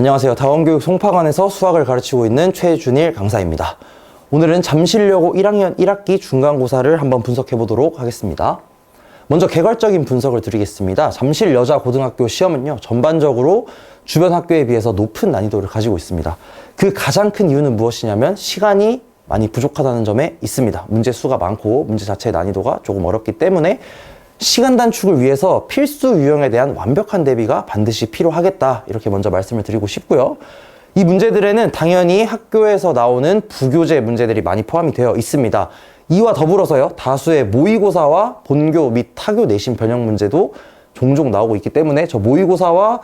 안녕하세요. 다원교육 송파관에서 수학을 가르치고 있는 최준일 강사입니다. 오늘은 잠실여고 1학년 1학기 중간고사를 한번 분석해 보도록 하겠습니다. 먼저 개괄적인 분석을 드리겠습니다. 잠실 여자 고등학교 시험은요, 전반적으로 주변 학교에 비해서 높은 난이도를 가지고 있습니다. 그 가장 큰 이유는 무엇이냐면 시간이 많이 부족하다는 점에 있습니다. 문제 수가 많고 문제 자체의 난이도가 조금 어렵기 때문에 시간 단축을 위해서 필수 유형에 대한 완벽한 대비가 반드시 필요하겠다. 이렇게 먼저 말씀을 드리고 싶고요. 이 문제들에는 당연히 학교에서 나오는 부교재 문제들이 많이 포함이 되어 있습니다. 이와 더불어서요, 다수의 모의고사와 본교 및 타교 내신 변형 문제도 종종 나오고 있기 때문에 저 모의고사와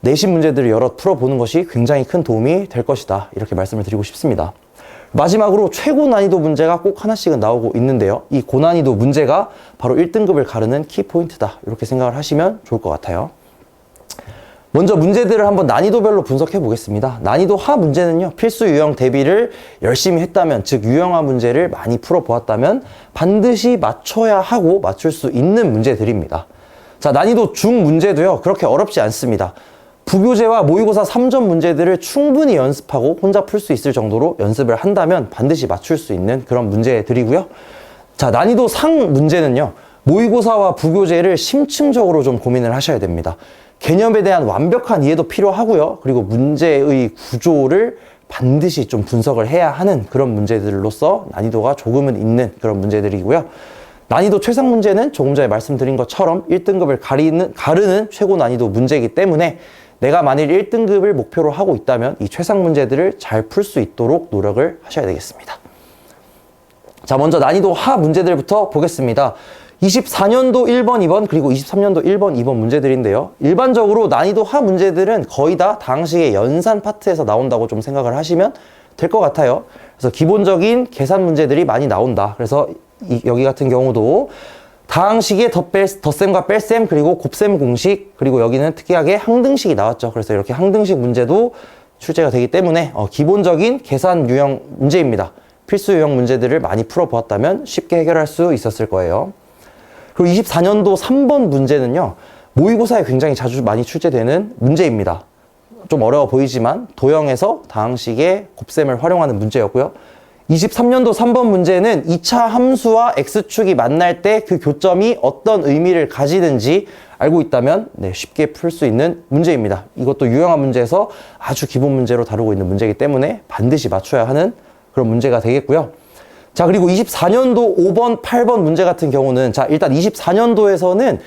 내신 문제들을 여러 풀어보는 것이 굉장히 큰 도움이 될 것이다. 이렇게 말씀을 드리고 싶습니다. 마지막으로 최고 난이도 문제가 꼭 하나씩은 나오고 있는데요. 이 고난이도 문제가 바로 1등급을 가르는 키포인트다. 이렇게 생각을 하시면 좋을 것 같아요. 먼저 문제들을 한번 난이도별로 분석해 보겠습니다. 난이도 하 문제는요, 필수 유형 대비를 열심히 했다면, 즉, 유형화 문제를 많이 풀어 보았다면, 반드시 맞춰야 하고 맞출 수 있는 문제들입니다. 자, 난이도 중 문제도요, 그렇게 어렵지 않습니다. 부교재와 모의고사 3점 문제들을 충분히 연습하고 혼자 풀 수 있을 정도로 연습을 한다면 반드시 맞출 수 있는 그런 문제들이고요. 자, 난이도 상 문제는요. 모의고사와 부교재를 심층적으로 좀 고민을 하셔야 됩니다. 개념에 대한 완벽한 이해도 필요하고요. 그리고 문제의 구조를 반드시 좀 분석을 해야 하는 그런 문제들로서 난이도가 조금은 있는 그런 문제들이고요. 난이도 최상 문제는 조금 전에 말씀드린 것처럼 1등급을 가리는, 가르는 최고 난이도 문제이기 때문에 내가 만일 1등급을 목표로 하고 있다면 이 최상 문제들을 잘 풀 수 있도록 노력을 하셔야 되겠습니다. 자, 먼저 난이도 하 문제들부터 보겠습니다. 24년도 1번, 2번, 그리고 23년도 1번, 2번 문제들인데요. 일반적으로 난이도 하 문제들은 거의 다 당시의 연산 파트에서 나온다고 좀 생각을 하시면 될 것 같아요. 그래서 기본적인 계산 문제들이 많이 나온다. 그래서 이, 여기 같은 경우도 다항식의 덧셈과 뺄셈, 그리고 곱셈 공식, 그리고 여기는 특이하게 항등식이 나왔죠. 그래서 이렇게 항등식 문제도 출제가 되기 때문에 어, 기본적인 계산 유형 문제입니다. 필수 유형 문제들을 많이 풀어보았다면 쉽게 해결할 수 있었을 거예요. 그리고 24년도 3번 문제는요, 모의고사에 굉장히 자주 많이 출제되는 문제입니다. 좀 어려워 보이지만 도형에서 다항식의 곱셈을 활용하는 문제였고요. 23년도 3번 문제는 2차 함수와 x축이 만날 때 그 교점이 어떤 의미를 가지는지 알고 있다면 네, 쉽게 풀 수 있는 문제입니다. 이것도 유형화 문제에서 아주 기본 문제로 다루고 있는 문제이기 때문에 반드시 맞춰야 하는 그런 문제가 되겠고요. 자, 그리고 24년도 5번, 8번 문제 같은 경우는 자, 일단 24년도에서는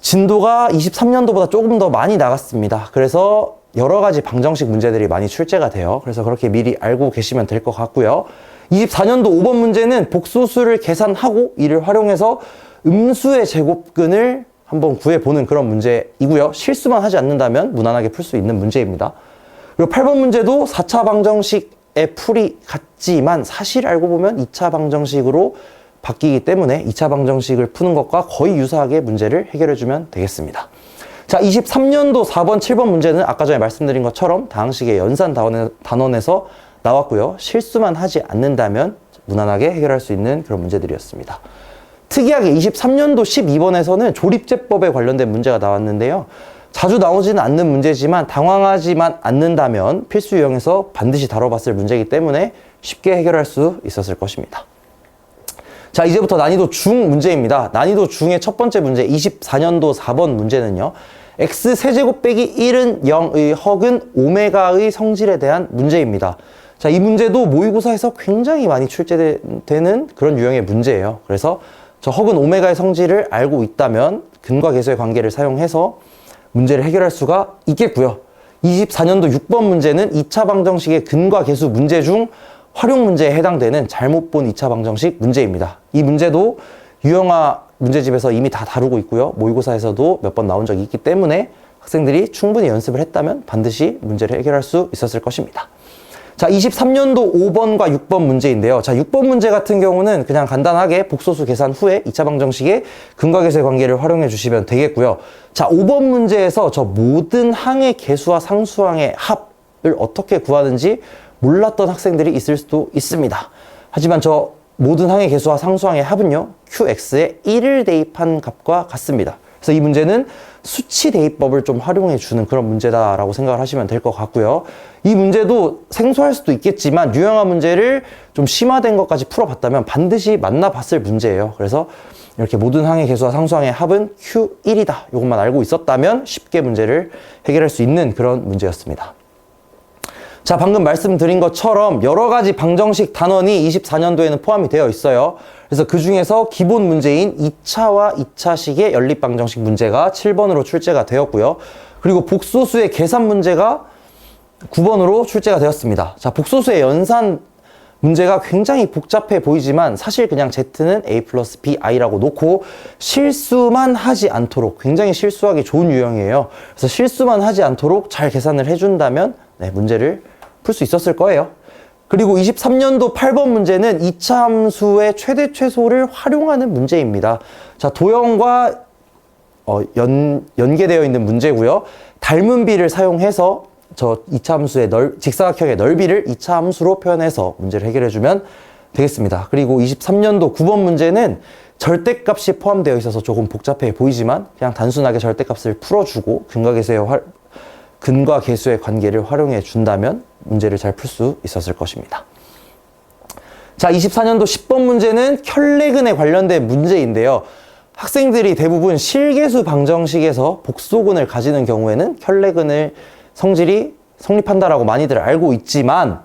진도가 23년도보다 조금 더 많이 나갔습니다. 그래서 여러 가지 방정식 문제들이 많이 출제가 돼요. 그래서 그렇게 미리 알고 계시면 될 것 같고요. 24년도 5번 문제는 복소수를 계산하고 이를 활용해서 음수의 제곱근을 한번 구해보는 그런 문제이고요. 실수만 하지 않는다면 무난하게 풀 수 있는 문제입니다. 그리고 8번 문제도 4차 방정식의 풀이 같지만 사실 알고 보면 2차 방정식으로 바뀌기 때문에 2차 방정식을 푸는 것과 거의 유사하게 문제를 해결해주면 되겠습니다. 자, 23년도 4번, 7번 문제는 아까 전에 말씀드린 것처럼 다항식의 연산 단원에서 나왔고요. 실수만 하지 않는다면 무난하게 해결할 수 있는 그런 문제들이었습니다. 특이하게 23년도 12번에서는 조립제법에 관련된 문제가 나왔는데요. 자주 나오지는 않는 문제지만 당황하지만 않는다면 필수 유형에서 반드시 다뤄봤을 문제이기 때문에 쉽게 해결할 수 있었을 것입니다. 자, 이제부터 난이도 중 문제입니다. 난이도 중의 첫 번째 문제, 24년도 4번 문제는요. x 세제곱 빼기 1은 0의 허근 오메가의 성질에 대한 문제입니다. 자, 이 문제도 모의고사에서 굉장히 많이 출제되는 그런 유형의 문제예요. 그래서 저 허근 오메가의 성질을 알고 있다면 근과 계수의 관계를 사용해서 문제를 해결할 수가 있겠고요. 24년도 6번 문제는 2차 방정식의 근과 계수 문제 중 활용 문제에 해당되는 잘못 본 2차 방정식 문제입니다. 이 문제도 유형화 문제집에서 이미 다 다루고 있고요. 모의고사에서도 몇 번 나온 적이 있기 때문에 학생들이 충분히 연습을 했다면 반드시 문제를 해결할 수 있었을 것입니다. 자, 23년도 5번과 6번 문제인데요. 자, 6번 문제 같은 경우는 그냥 간단하게 복소수 계산 후에 2차 방정식의 근과 계수의 관계를 활용해 주시면 되겠고요. 자, 5번 문제에서 저 모든 항의 계수와 상수항의 합을 어떻게 구하는지 몰랐던 학생들이 있을 수도 있습니다. 하지만 저 모든 항의 개수와 상수항의 합은요, qx에 1을 대입한 값과 같습니다. 그래서 이 문제는 수치 대입법을 좀 활용해 주는 그런 문제다라고 생각을 하시면 될 것 같고요. 이 문제도 생소할 수도 있겠지만 유형화 문제를 좀 심화된 것까지 풀어봤다면 반드시 만나봤을 문제예요. 그래서 이렇게 모든 항의 개수와 상수항의 합은 Q1이다. 이것만 알고 있었다면 쉽게 문제를 해결할 수 있는 그런 문제였습니다. 자, 방금 말씀드린 것처럼 여러 가지 방정식 단원이 24년도에는 포함이 되어 있어요. 그래서 그 중에서 기본 문제인 2차와 2차식의 연립 방정식 문제가 7번으로 출제가 되었고요. 그리고 복소수의 계산 문제가 9번으로 출제가 되었습니다. 자, 복소수의 연산 문제가 굉장히 복잡해 보이지만 사실 그냥 Z는 A 플러스 BI라고 놓고 실수만 하지 않도록 굉장히 실수하기 좋은 유형이에요. 그래서 실수만 하지 않도록 잘 계산을 해준다면 네, 문제를 풀 수 있었을 거예요. 그리고 23년도 8번 문제는 2차 함수의 최대 최소를 활용하는 문제입니다. 자, 도형과 어, 연, 연계되어 있는 문제고요. 닮은 비를 사용해서 저 2차 함수의 넓, 직사각형의 넓이를 2차 함수로 표현해서 문제를 해결해주면 되겠습니다. 그리고 23년도 9번 문제는 절대값이 포함되어 있어서 조금 복잡해 보이지만 그냥 단순하게 절대값을 풀어주고 계수의 활, 근과 계수의 관계를 활용해 준다면 문제를 잘 풀 수 있었을 것입니다. 자, 24년도 10번 문제는 켤레근에 관련된 문제인데요. 학생들이 대부분 실계수 방정식에서 복소근을 가지는 경우에는 켤레근을 성질이 성립한다라고 많이들 알고 있지만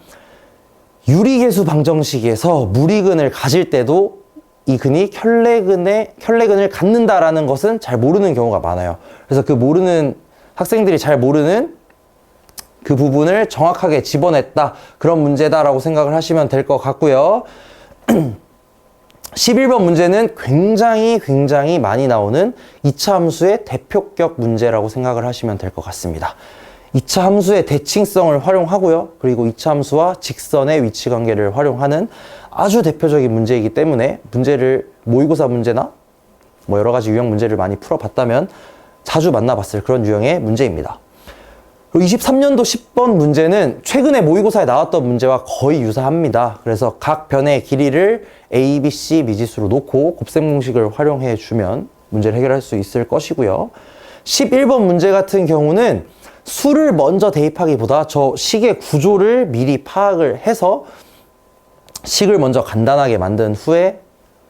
유리계수 방정식에서 무리근을 가질 때도 이 근이 켤레근에 켤레근을 갖는다라는 것은 잘 모르는 경우가 많아요. 그래서 그 모르는 학생들이 잘 모르는 그 부분을 정확하게 집어냈다 그런 문제다라고 생각을 하시면 될 것 같고요. 11번 문제는 굉장히 굉장히 많이 나오는 2차 함수의 대표격 문제라고 생각을 하시면 될 것 같습니다. 2차 함수의 대칭성을 활용하고요. 그리고 2차 함수와 직선의 위치 관계를 활용하는 아주 대표적인 문제이기 때문에 문제를 모의고사 문제나 뭐 여러 가지 유형 문제를 많이 풀어봤다면 자주 만나봤을 그런 유형의 문제입니다. 그리고 23년도 10번 문제는 최근에 모의고사에 나왔던 문제와 거의 유사합니다. 그래서 각 변의 길이를 A, B, C 미지수로 놓고 곱셈 공식을 활용해 주면 문제를 해결할 수 있을 것이고요. 11번 문제 같은 경우는 수를 먼저 대입하기보다 저 식의 구조를 미리 파악을 해서 식을 먼저 간단하게 만든 후에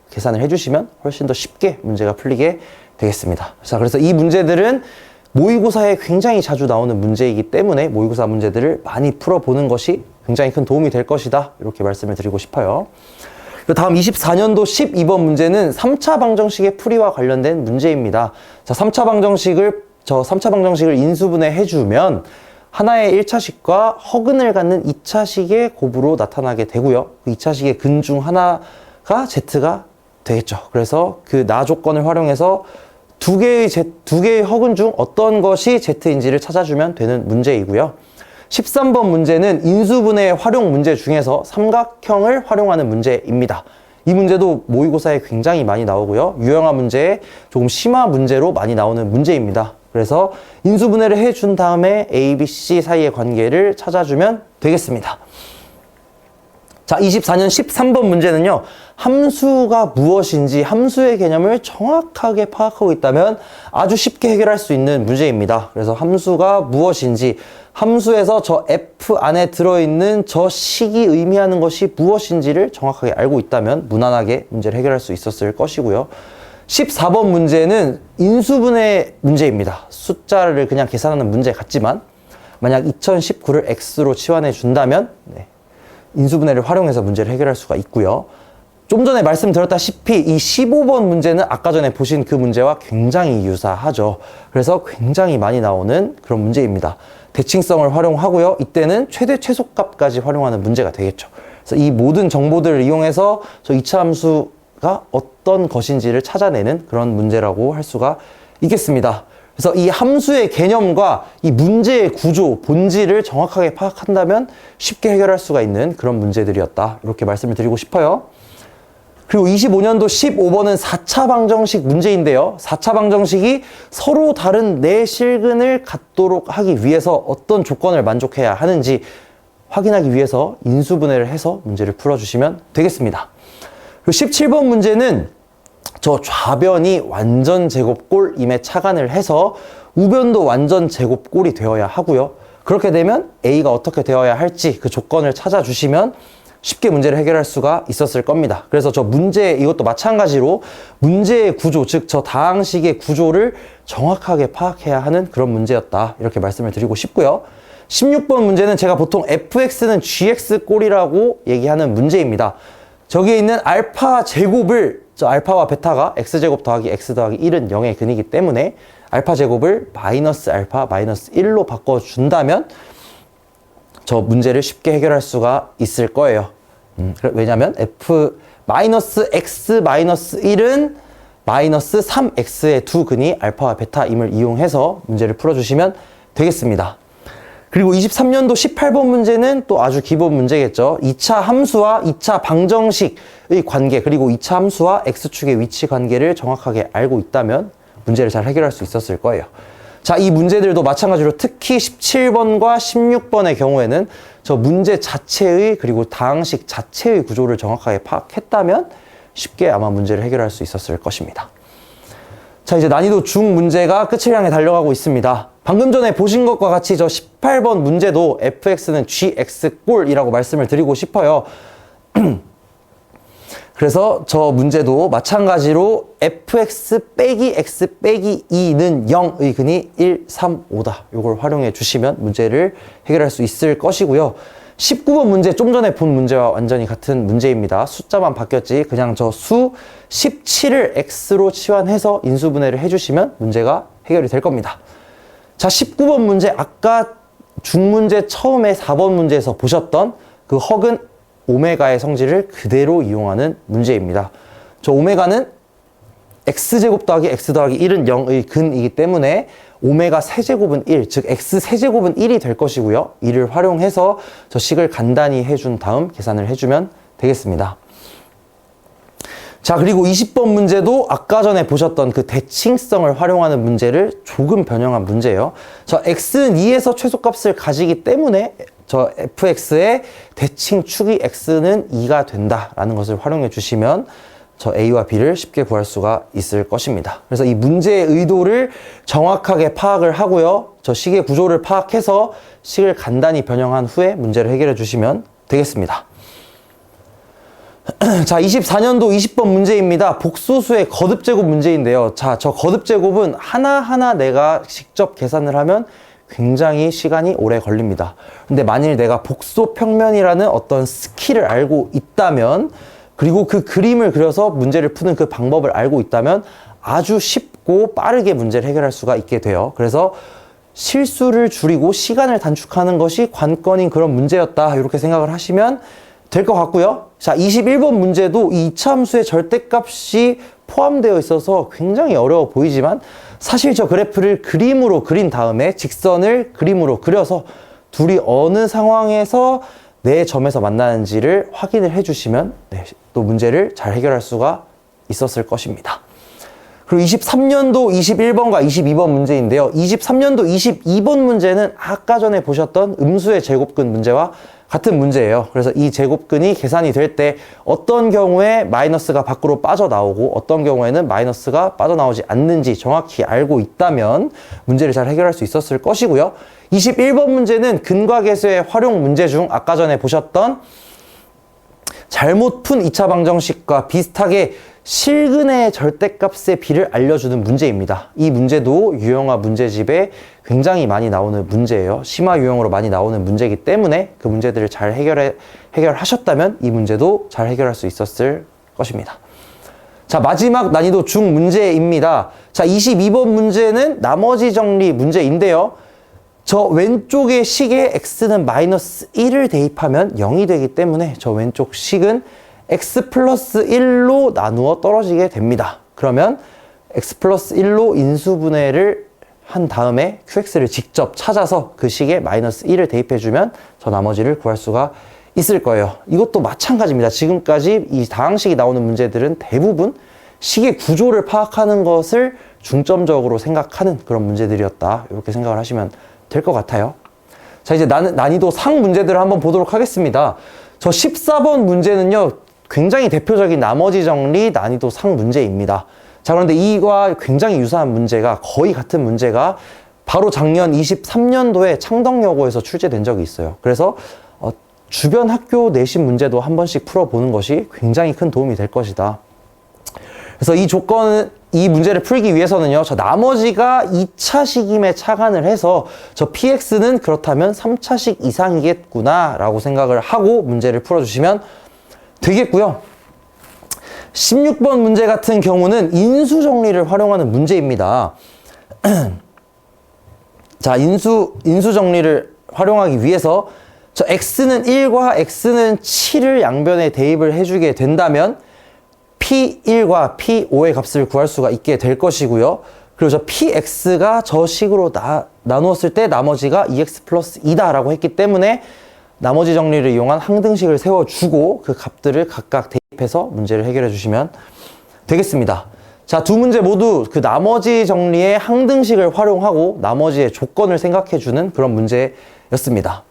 계산을 해주시면 훨씬 더 쉽게 문제가 풀리게 되겠습니다. 자, 그래서 이 문제들은 모의고사에 굉장히 자주 나오는 문제이기 때문에 모의고사 문제들을 많이 풀어보는 것이 굉장히 큰 도움이 될 것이다. 이렇게 말씀을 드리고 싶어요. 다음 24년도 12번 문제는 3차 방정식의 풀이와 관련된 문제입니다. 자, 3차 방정식을, 저 3차 방정식을 인수분해 해주면 하나의 1차식과 허근을 갖는 2차식의 곱으로 나타나게 되고요. 그 2차식의 근 중 하나가 Z가 되겠죠. 그래서 그 나 조건을 활용해서 두 개의 Z, 두 개의 허근 중 어떤 것이 Z인지를 찾아주면 되는 문제이고요. 13번 문제는 인수분해 활용 문제 중에서 삼각형을 활용하는 문제입니다. 이 문제도 모의고사에 굉장히 많이 나오고요. 유형화 문제에 조금 심화 문제로 많이 나오는 문제입니다. 그래서 인수분해를 해준 다음에 A, B, C 사이의 관계를 찾아주면 되겠습니다. 자, 24년 13번 문제는요. 함수가 무엇인지 함수의 개념을 정확하게 파악하고 있다면 아주 쉽게 해결할 수 있는 문제입니다. 그래서 함수가 무엇인지 함수에서 저 f 안에 들어있는 저 식이 의미하는 것이 무엇인지를 정확하게 알고 있다면 무난하게 문제를 해결할 수 있었을 것이고요. 14번 문제는 인수분해 문제입니다. 숫자를 그냥 계산하는 문제 같지만 만약 2019를 x로 치환해 준다면 네, 인수분해를 활용해서 문제를 해결할 수가 있고요. 좀 전에 말씀드렸다시피 이 15번 문제는 아까 전에 보신 그 문제와 굉장히 유사하죠. 그래서 굉장히 많이 나오는 그런 문제입니다. 대칭성을 활용하고요. 이때는 최대 최소값까지 활용하는 문제가 되겠죠. 그래서 이 모든 정보들을 이용해서 저 2차 함수가 어떤 것인지를 찾아내는 그런 문제라고 할 수가 있겠습니다. 그래서 이 함수의 개념과 이 문제의 구조, 본질을 정확하게 파악한다면 쉽게 해결할 수가 있는 그런 문제들이었다. 이렇게 말씀을 드리고 싶어요. 그리고 25년도 15번은 4차 방정식 문제인데요. 4차 방정식이 서로 다른 네 실근을 갖도록 하기 위해서 어떤 조건을 만족해야 하는지 확인하기 위해서 인수분해를 해서 문제를 풀어주시면 되겠습니다. 그리고 17번 문제는 저 좌변이 완전 제곱골임에 착안을 해서 우변도 완전 제곱골이 되어야 하고요. 그렇게 되면 A가 어떻게 되어야 할지 그 조건을 찾아주시면 쉽게 문제를 해결할 수가 있었을 겁니다. 그래서 저 문제 이것도 마찬가지로 문제의 구조, 즉 저 다항식의 구조를 정확하게 파악해야 하는 그런 문제였다. 이렇게 말씀을 드리고 싶고요. 16번 문제는 제가 보통 fx는 gx 꼴이라고 얘기하는 문제입니다. 저기에 있는 알파 제곱을 저 알파와 베타가 x제곱 더하기 x 더하기 1은 0의 근이기 때문에 알파 제곱을 마이너스 알파 마이너스 1로 바꿔준다면 저 문제를 쉽게 해결할 수가 있을 거예요. 음, 왜냐면 f 마이너스 x 마이너스 1은 마이너스 3x의 두 근이 알파와 베타임을 이용해서 문제를 풀어주시면 되겠습니다. 그리고 23년도 18번 문제는 또 아주 기본 문제겠죠. 2차 함수와 2차 방정식의 관계, 그리고 2차 함수와 x축의 위치 관계를 정확하게 알고 있다면 문제를 잘 해결할 수 있었을 거예요. 자, 이 문제들도 마찬가지로 특히 17번과 16번의 경우에는 저 문제 자체의 그리고 다항식 자체의 구조를 정확하게 파악했다면 쉽게 아마 문제를 해결할 수 있었을 것입니다. 자, 이제 난이도 중 문제가 끝을 향해 달려가고 있습니다. 방금 전에 보신 것과 같이 저 18번 문제도 fx는 gx꼴이라고 말씀을 드리고 싶어요. 그래서 저 문제도 마찬가지로 fx 빼기 x 빼기 2는 0의 근이 1, 3, 5다. 이걸 활용해 주시면 문제를 해결할 수 있을 것이고요. 19번 문제 좀 전에 본 문제와 완전히 같은 문제입니다. 숫자만 바뀌었지 그냥 저 수 17을 x로 치환해서 인수분해를 해주시면 문제가 해결이 될 겁니다. 자 19번 문제 아까 중문제 처음에 4번 문제에서 보셨던 그 허근 오메가의 성질을 그대로 이용하는 문제입니다. 저 오메가는 x제곱 더하기 x 더하기 1은 0의 근이기 때문에 오메가 세제곱은 1, 즉 x 세제곱은 1이 될 것이고요. 이를 활용해서 저 식을 간단히 해준 다음 계산을 해주면 되겠습니다. 자, 그리고 20번 문제도 아까 전에 보셨던 그 대칭성을 활용하는 문제를 조금 변형한 문제예요. 저 x는 2에서 최소값을 가지기 때문에 저 fx의 대칭 축이 x는 2가 된다라는 것을 활용해 주시면 저 a와 b를 쉽게 구할 수가 있을 것입니다. 그래서 이 문제의 의도를 정확하게 파악을 하고요. 저 식의 구조를 파악해서 식을 간단히 변형한 후에 문제를 해결해 주시면 되겠습니다. 자, 24년도 20번 문제입니다. 복소수의 거듭 제곱 문제인데요. 자, 저 거듭 제곱은 하나하나 내가 직접 계산을 하면 굉장히 시간이 오래 걸립니다. 근데 만일 내가 복소 평면이라는 어떤 스킬을 알고 있다면 그리고 그 그림을 그려서 문제를 푸는 그 방법을 알고 있다면 아주 쉽고 빠르게 문제를 해결할 수가 있게 돼요. 그래서 실수를 줄이고 시간을 단축하는 것이 관건인 그런 문제였다. 이렇게 생각을 하시면 될 것 같고요. 자, 21번 문제도 이 이차함수의 절대값이 포함되어 있어서 굉장히 어려워 보이지만 사실 저 그래프를 그림으로 그린 다음에 직선을 그림으로 그려서 둘이 어느 상황에서 내 점에서 만나는지를 확인을 해주시면 네, 또 문제를 잘 해결할 수가 있었을 것입니다. 그리고 23년도 21번과 22번 문제인데요. 23년도 22번 문제는 아까 전에 보셨던 음수의 제곱근 문제와 같은 문제예요. 그래서 이 제곱근이 계산이 될 때 어떤 경우에 마이너스가 밖으로 빠져나오고 어떤 경우에는 마이너스가 빠져나오지 않는지 정확히 알고 있다면 문제를 잘 해결할 수 있었을 것이고요. 21번 문제는 근과 계수의 활용 문제 중 아까 전에 보셨던 잘못 푼 2차 방정식과 비슷하게 실근의 절대값의 비를 알려주는 문제입니다. 이 문제도 유형화 문제집에 굉장히 많이 나오는 문제예요. 심화 유형으로 많이 나오는 문제이기 때문에 그 문제들을 잘 해결해, 해결하셨다면 이 문제도 잘 해결할 수 있었을 것입니다. 자, 마지막 난이도 중 문제입니다. 자, 22번 문제는 나머지 정리 문제인데요. 저 왼쪽의 식에 x는 마이너스 1을 대입하면 0이 되기 때문에 저 왼쪽 식은 x 플러스 1로 나누어 떨어지게 됩니다. 그러면 x 플러스 1로 인수분해를 한 다음에 qx를 직접 찾아서 그 식에 마이너스 1을 대입해주면 저 나머지를 구할 수가 있을 거예요. 이것도 마찬가지입니다. 지금까지 이 다항식이 나오는 문제들은 대부분 식의 구조를 파악하는 것을 중점적으로 생각하는 그런 문제들이었다. 이렇게 생각을 하시면 될 것 같아요. 자, 이제 난, 난이도 상 문제들을 한번 보도록 하겠습니다. 저 14번 문제는요, 굉장히 대표적인 나머지 정리 난이도 상 문제입니다. 자, 그런데 이와 굉장히 유사한 문제가 거의 같은 문제가 바로 작년 23년도에 창덕여고에서 출제된 적이 있어요. 그래서 어, 주변 학교 내신 문제도 한 번씩 풀어보는 것이 굉장히 큰 도움이 될 것이다. 그래서 이 조건은 이 문제를 풀기 위해서는요, 저 나머지가 2차 식임에 착안을 해서 저 PX는 그렇다면 3차식 이상이겠구나 라고 생각을 하고 문제를 풀어주시면 되겠고요. 16번 문제 같은 경우는 인수 정리를 활용하는 문제입니다. 자, 인수, 인수 정리를 활용하기 위해서 저 x는 1과 x는 7을 양변에 대입을 해주게 된다면 P1과 P5의 값을 구할 수가 있게 될 것이고요. 그리고 저 PX가 저 식으로 나, 나누었을 때 나머지가 2X 플러스 2다라고 했기 때문에 나머지 정리를 이용한 항등식을 세워주고 그 값들을 각각 대입해서 문제를 해결해 주시면 되겠습니다. 자, 두 문제 모두 그 나머지 정리의 항등식을 활용하고 나머지의 조건을 생각해 주는 그런 문제였습니다.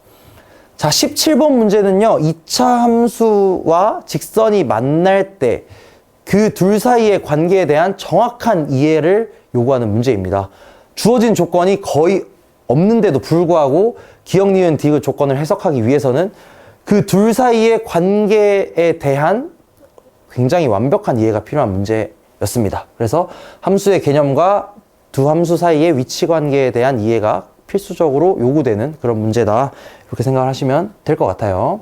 자, 17번 문제는요, 2차 함수와 직선이 만날 때 그 둘 사이의 관계에 대한 정확한 이해를 요구하는 문제입니다. 주어진 조건이 거의 없는데도 불구하고 기억, 니은, 디귿 조건을 해석하기 위해서는 그 둘 사이의 관계에 대한 굉장히 완벽한 이해가 필요한 문제였습니다. 그래서 함수의 개념과 두 함수 사이의 위치 관계에 대한 이해가 필수적으로 요구되는 그런 문제다. 이렇게 생각을 하시면 될 것 같아요.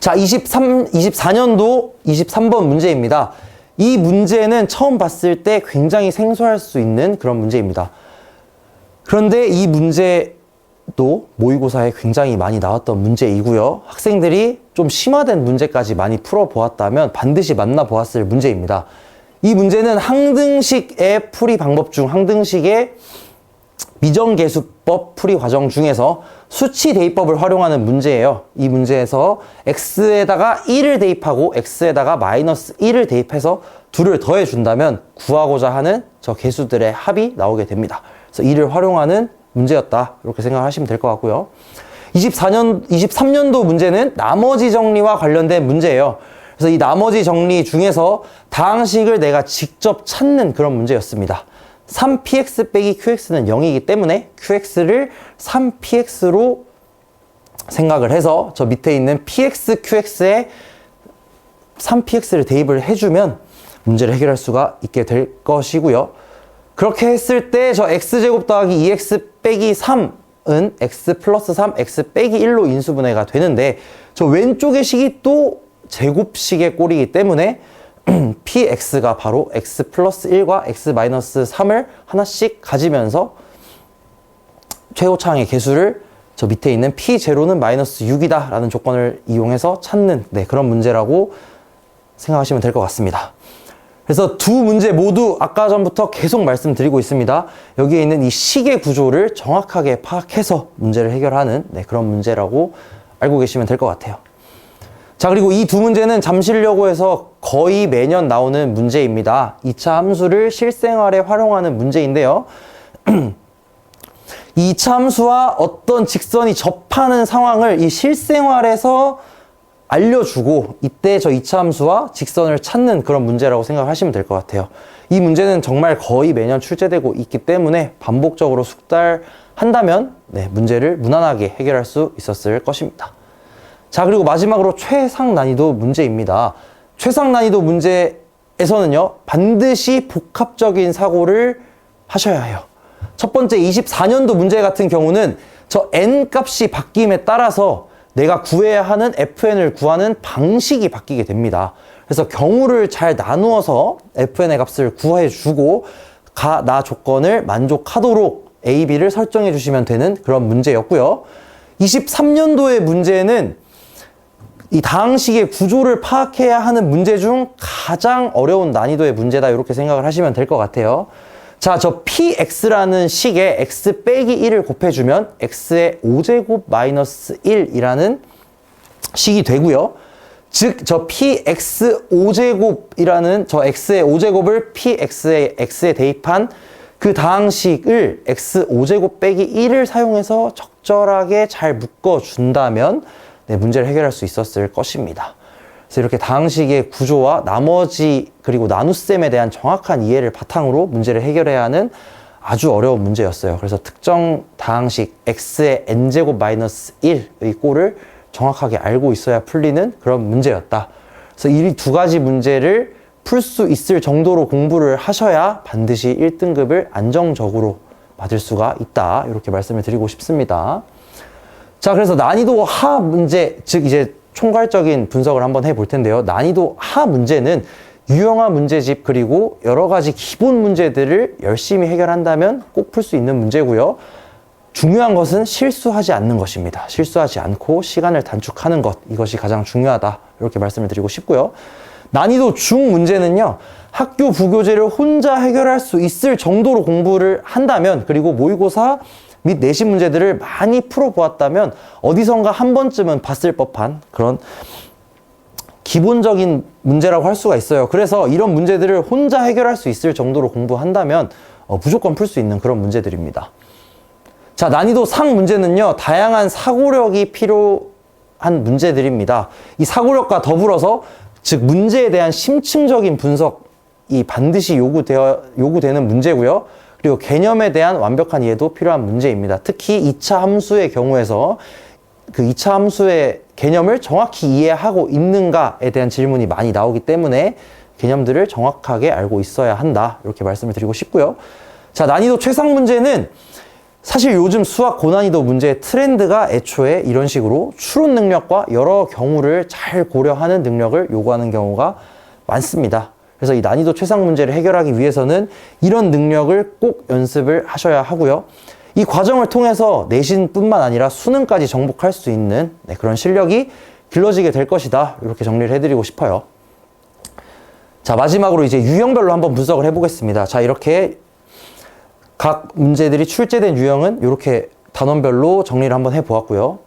자, 23, 24년도 23번 문제입니다. 이 문제는 처음 봤을 때 굉장히 생소할 수 있는 그런 문제입니다. 그런데 이 문제도 모의고사에 굉장히 많이 나왔던 문제이고요. 학생들이 좀 심화된 문제까지 많이 풀어보았다면 반드시 만나보았을 문제입니다. 이 문제는 항등식의 풀이 방법 중 항등식의 미정계수법 풀이 과정 중에서 수치 대입법을 활용하는 문제예요. 이 문제에서 x에다가 1을 대입하고 x에다가 마이너스 1을 대입해서 둘을 더해 준다면 구하고자 하는 저 개수들의 합이 나오게 됩니다. 그래서 이를 활용하는 문제였다. 이렇게 생각하시면 될 것 같고요. 24년, 23년도 문제는 나머지 정리와 관련된 문제예요. 그래서 이 나머지 정리 중에서 다항식을 내가 직접 찾는 그런 문제였습니다. 3px 빼기 qx는 0이기 때문에 qx를 3px로 생각을 해서 저 밑에 있는 px, qx에 3px를 대입을 해주면 문제를 해결할 수가 있게 될 것이고요. 그렇게 했을 때 저 x제곱 더하기 2x 빼기 3은 x 플러스 3, x 빼기 1로 인수분해가 되는데 저 왼쪽의 식이 또 제곱식의 꼴이기 때문에 px가 바로 x 플러스 1과 x 마이너스 3을 하나씩 가지면서 최고차항의 개수를 저 밑에 있는 p0는 마이너스 6이다 라는 조건을 이용해서 찾는 네, 그런 문제라고 생각하시면 될 것 같습니다. 그래서 두 문제 모두 아까 전부터 계속 말씀드리고 있습니다. 여기에 있는 이 식의 구조를 정확하게 파악해서 문제를 해결하는 네, 그런 문제라고 알고 계시면 될 것 같아요. 자, 그리고 이 두 문제는 잠실여고에서 거의 매년 나오는 문제입니다. 2차 함수를 실생활에 활용하는 문제인데요. 2차 함수와 어떤 직선이 접하는 상황을 이 실생활에서 알려주고 이때 저 2차 함수와 직선을 찾는 그런 문제라고 생각하시면 될 것 같아요. 이 문제는 정말 거의 매년 출제되고 있기 때문에 반복적으로 숙달한다면 네, 문제를 무난하게 해결할 수 있었을 것입니다. 자, 그리고 마지막으로 최상 난이도 문제입니다. 최상 난이도 문제에서는요, 반드시 복합적인 사고를 하셔야 해요. 첫 번째 24년도 문제 같은 경우는 저 n 값이 바뀜에 따라서 내가 구해야 하는 fn을 구하는 방식이 바뀌게 됩니다. 그래서 경우를 잘 나누어서 fn의 값을 구해 주고 가, 나 조건을 만족하도록 a, b를 설정해 주시면 되는 그런 문제였고요. 23년도의 문제는 이 다항식의 구조를 파악해야 하는 문제 중 가장 어려운 난이도의 문제다 이렇게 생각을 하시면 될 것 같아요. 자, 저 px라는 식에 x 빼기 1을 곱해주면 x의 5제곱 마이너스 1이라는 식이 되고요. 즉, 저 px 5제곱이라는 저 x의 5제곱을 px의 x에 대입한 그 다항식을 x 5제곱 빼기 1을 사용해서 적절하게 잘 묶어준다면 네, 문제를 해결할 수 있었을 것입니다. 그래서 이렇게 다항식의 구조와 나머지 그리고 나눗셈에 대한 정확한 이해를 바탕으로 문제를 해결해야 하는 아주 어려운 문제였어요. 그래서 특정 다항식 x의 n제곱 마이너스 1의 꼴을 정확하게 알고 있어야 풀리는 그런 문제였다. 그래서 이 두 가지 문제를 풀 수 있을 정도로 공부를 하셔야 반드시 1등급을 안정적으로 받을 수가 있다. 이렇게 말씀을 드리고 싶습니다. 자, 그래서 난이도 하 문제, 즉 이제 총괄적인 분석을 한번 해볼 텐데요. 난이도 하 문제는 유형화 문제집 그리고 여러 가지 기본 문제들을 열심히 해결한다면 꼭 풀 수 있는 문제고요. 중요한 것은 실수하지 않는 것입니다. 실수하지 않고 시간을 단축하는 것 이것이 가장 중요하다. 이렇게 말씀을 드리고 싶고요. 난이도 중 문제는요. 학교 부교재를 혼자 해결할 수 있을 정도로 공부를 한다면 그리고 모의고사 및 내신 문제들을 많이 풀어보았다면 어디선가 한 번쯤은 봤을 법한 그런 기본적인 문제라고 할 수가 있어요. 그래서 이런 문제들을 혼자 해결할 수 있을 정도로 공부한다면 어, 무조건 풀 수 있는 그런 문제들입니다. 자, 난이도 상 문제는요, 다양한 사고력이 필요한 문제들입니다. 이 사고력과 더불어서, 즉, 문제에 대한 심층적인 분석이 반드시 요구되어, 요구되는 문제고요. 그리고 개념에 대한 완벽한 이해도 필요한 문제입니다. 특히 2차 함수의 경우에서 그 2차 함수의 개념을 정확히 이해하고 있는가에 대한 질문이 많이 나오기 때문에 개념들을 정확하게 알고 있어야 한다. 이렇게 말씀을 드리고 싶고요. 자, 난이도 최상 문제는 사실 요즘 수학 고난이도 문제의 트렌드가 애초에 이런 식으로 추론 능력과 여러 경우를 잘 고려하는 능력을 요구하는 경우가 많습니다. 그래서 이 난이도 최상 문제를 해결하기 위해서는 이런 능력을 꼭 연습을 하셔야 하고요. 이 과정을 통해서 내신뿐만 아니라 수능까지 정복할 수 있는 네, 그런 실력이 길러지게 될 것이다. 이렇게 정리를 해드리고 싶어요. 자, 마지막으로 이제 유형별로 한번 분석을 해보겠습니다. 자, 이렇게 각 문제들이 출제된 유형은 이렇게 단원별로 정리를 한번 해보았고요.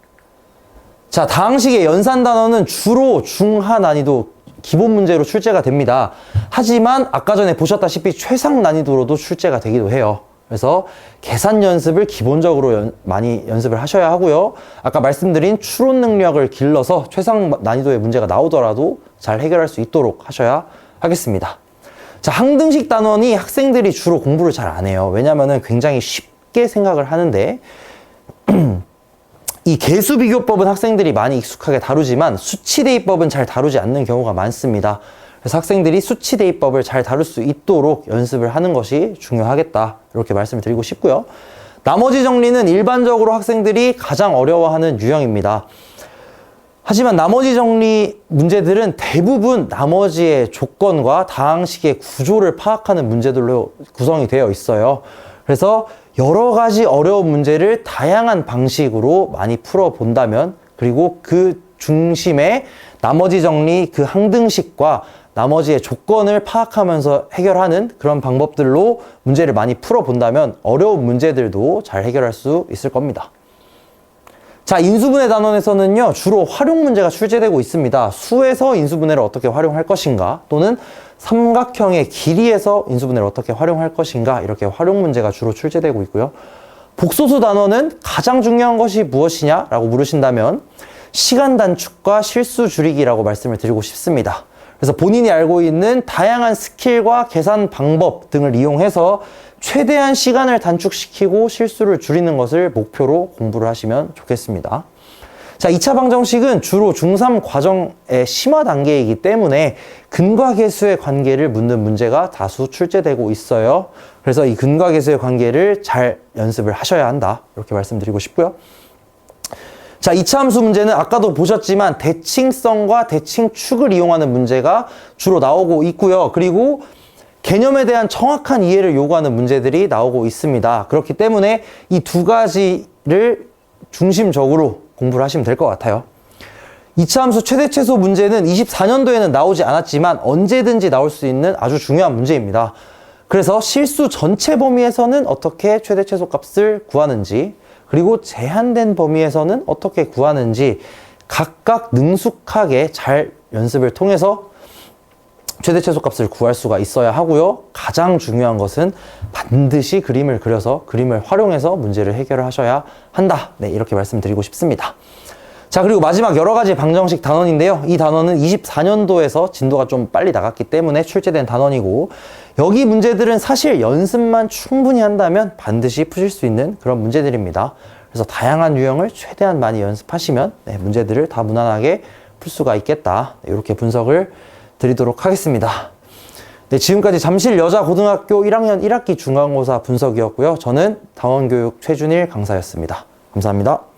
자, 다항식의 연산 단원은 주로 중하 난이도 기본 문제로 출제가 됩니다. 하지만 아까 전에 보셨다시피 최상 난이도로도 출제가 되기도 해요. 그래서 계산 연습을 기본적으로 연, 많이 연습을 하셔야 하고요. 아까 말씀드린 추론 능력을 길러서 최상 난이도의 문제가 나오더라도 잘 해결할 수 있도록 하셔야 하겠습니다. 자, 항등식 단원이 학생들이 주로 공부를 잘 안 해요. 왜냐면은 굉장히 쉽게 생각을 하는데, 이 개수 비교법은 학생들이 많이 익숙하게 다루지만 수치 대입법은 잘 다루지 않는 경우가 많습니다. 그래서 학생들이 수치 대입법을 잘 다룰 수 있도록 연습을 하는 것이 중요하겠다. 이렇게 말씀을 드리고 싶고요. 나머지 정리는 일반적으로 학생들이 가장 어려워하는 유형입니다. 하지만 나머지 정리 문제들은 대부분 나머지의 조건과 다항식의 구조를 파악하는 문제들로 구성이 되어 있어요. 그래서 여러 가지 어려운 문제를 다양한 방식으로 많이 풀어 본다면 그리고 그 중심에 나머지 정리 그 항등식과 나머지의 조건을 파악하면서 해결하는 그런 방법들로 문제를 많이 풀어 본다면 어려운 문제들도 잘 해결할 수 있을 겁니다. 자, 인수분해 단원에서는요, 주로 활용 문제가 출제되고 있습니다. 수에서 인수분해를 어떻게 활용할 것인가, 또는 삼각형의 길이에서 인수분해를 어떻게 활용할 것인가, 이렇게 활용 문제가 주로 출제되고 있고요. 복소수 단원은 가장 중요한 것이 무엇이냐라고 물으신다면, 시간 단축과 실수 줄이기라고 말씀을 드리고 싶습니다. 그래서 본인이 알고 있는 다양한 스킬과 계산 방법 등을 이용해서 최대한 시간을 단축시키고 실수를 줄이는 것을 목표로 공부를 하시면 좋겠습니다. 자, 2차 방정식은 주로 중3 과정의 심화 단계이기 때문에 근과 계수의 관계를 묻는 문제가 다수 출제되고 있어요. 그래서 이 근과 계수의 관계를 잘 연습을 하셔야 한다. 이렇게 말씀드리고 싶고요. 자, 2차 함수 문제는 아까도 보셨지만 대칭성과 대칭축을 이용하는 문제가 주로 나오고 있고요. 그리고 개념에 대한 정확한 이해를 요구하는 문제들이 나오고 있습니다. 그렇기 때문에 이 두 가지를 중심적으로 공부를 하시면 될 것 같아요. 2차 함수 최대 최소 문제는 24년도에는 나오지 않았지만 언제든지 나올 수 있는 아주 중요한 문제입니다. 그래서 실수 전체 범위에서는 어떻게 최대 최소 값을 구하는지 그리고 제한된 범위에서는 어떻게 구하는지 각각 능숙하게 잘 연습을 통해서 최대 최소 값을 구할 수가 있어야 하고요. 가장 중요한 것은 반드시 그림을 그려서 그림을 활용해서 문제를 해결을 하셔야 한다. 네, 이렇게 말씀드리고 싶습니다. 자, 그리고 마지막 여러 가지 방정식 단원인데요. 이 단원은 24년도에서 진도가 좀 빨리 나갔기 때문에 출제된 단원이고, 여기 문제들은 사실 연습만 충분히 한다면 반드시 푸실 수 있는 그런 문제들입니다. 그래서 다양한 유형을 최대한 많이 연습하시면 네, 문제들을 다 무난하게 풀 수가 있겠다. 네, 이렇게 분석을 드리도록 하겠습니다. 네, 지금까지 잠실 여자고등학교 1학년 1학기 중간고사 분석이었고요. 저는 당원교육 최준일 강사였습니다. 감사합니다.